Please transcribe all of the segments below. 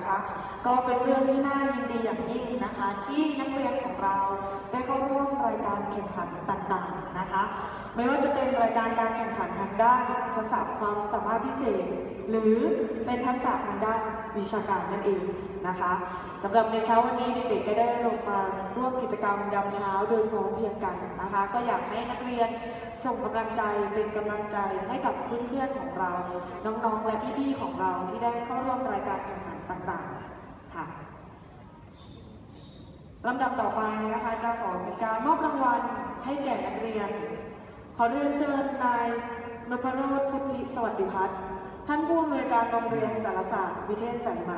นะคะ ก็เป็นเรื่องที่น่ายินดีอย่างยิ่งนะคะ ที่นักเรียนของเราได้เข้าร่วมรายการแข่งขัน นะคะ ไม่ว่าจะเป็นรายการการแข่งขันทางด้านทักษะความสามารถพิเศษ หรือเป็นทักษะทางด้านวิชาการนั่นเองนะคะสำหรับในเช้าวันนี้เด็กๆก็ได้ลงมาร่วมกิจกรรมยามเช้าโดยพร้อมเพียงกันนะคะ ก็อยากให้นักเรียนส่งกำลังใจเป็นกำลังใจให้กับเพื่อนๆของเรา น้องๆและพี่ๆของเราที่ได้เข้าร่วมรายการแข่งขันต่างๆค่ะลำดับต่อไปนะคะจะขอเป็นการมอบรางวัล ให้แก่นักเรียน ขอเรียนเชิญนายนพโรธพุทธิสวัสดิพัฒน์ท่านผู้อำนวยการโรงเรียนสารศาสตร์วิเทศสายไหม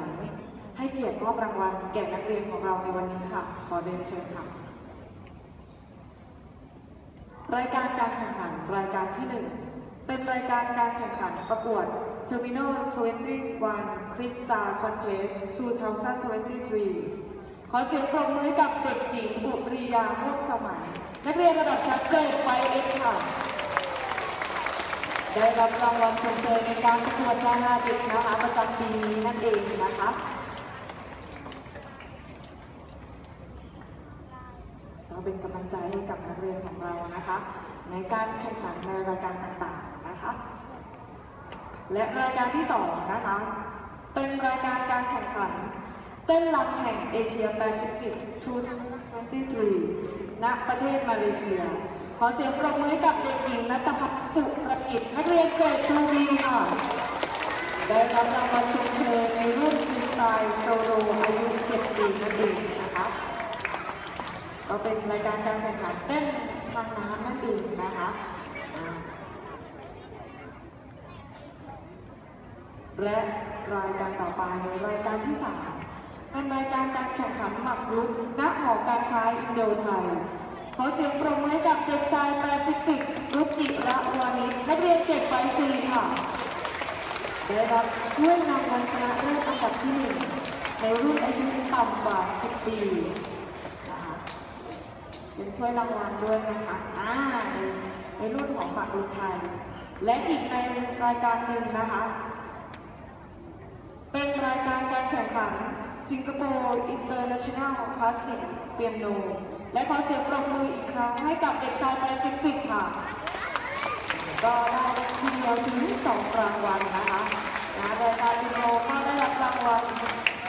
ให้เกียรติมอบรางวัลแก่นักเรียนของเราในวันนี้ค่ะ ขอเรียนเชิญค่ะ รายการการแข่งขันรายการที่หนึ่งเป็นรายการการแข่งขันประกวด Terminal 21 Crystal Contest 2023 ขอเสียงปรบมือกับเด็กหญิงอุริยาม่วงสมัย นักเรียนระดับชั้นเกรดไฟเอ็กค่ะ ได้รับรางวัลชมเชยในการประกวดดาราเด็กนะคะประจำปีนี้นั่นเองนะคะเราเป็นกำลังใจให้กับนักเรียนของเรานะคะ ในการแข่งขันในรายการต่างๆนะคะ และรายการที่สองนะคะเป็นรายการการแข่งขัน เต้นรำแห่งเอเชียแปซิฟิก2023 ณประเทศมาเลเซีย ขอเสียงปรบมือให้กับเด็กหญิงนัทพัฒน์สุประกิจนักเรียนเกรดทูบีค่ะ ได้รับรางวัลชมเชยในรุ่นฟรีสไตล์โซโลอายุ 7 ปีนั่นเองนะคะก็เป็นรายการการแข่งขันเต้นทางน้ำนั่นเองนะคะและรายการต่อไปรายการที่ 3 เป็นรายการการแข่งขันหมากรุกณหอการค้าอินโดไทย ขอเสียงปรบมือให้กับเด็กชายแปซิฟิกรุจิระวานิชนักเรียนเจ็ดไฟซีค่ะได้รับถ้วยรางวัลชนะเลิศอันดับที่หนึ่งในรุ่นอายุต่ำกว่า 10 ปีนะคะเป็นถ้วยรางวัลด้วยนะคะอ่าในในรุ่นของหมากรุกไทย และอีกในรายการหนึ่งนะคะ เป็นรายการการแข่งขัน สิงคโปร์อินเตอร์เนชั่นแนลคลาสสิกเปียโน และขอเสียงปรบมืออีกครั้งให้กับเด็กชายแปซิฟิกค่ะ ก็ได้ทีเดียวถึงสองรางวัลนะคะนะรายการเปียโนก็ได้รับรางวัล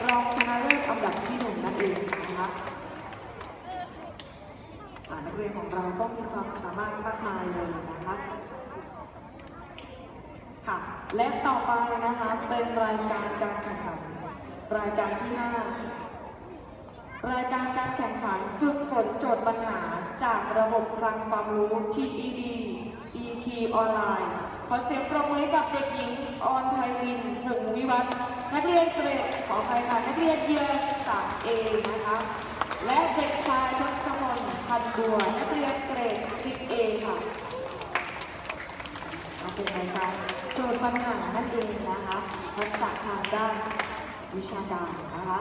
รองชนะเลิศอันดับที่หนึ่งนั่นเองนะคะอ่านักเรียนของเราก็มีความสามารถมากมายเลยนะคะค่ะ และต่อไปนะคะเป็นรายการการแข่งขัน รายการที่ 5 รายการการแข่งขันฝึกฝนโจทย์ปัญหาจากระบบคลังความรู้ TED ET ออนไลน์ ขอเสียงปรบมือให้กับเด็กหญิงออนไพรินหงส์วิวัฒน์นักเรียนเกรดขออภัยค่ะนักเรียนเยียสามเอนะคะ และเด็กชายทศพลพันบัว นักเรียนเกรด 10A ค่ะเอาเป็นรายการโจทย์ปัญหานั่นเองนะคะทักษะทางด้าน วิชาการนะคะ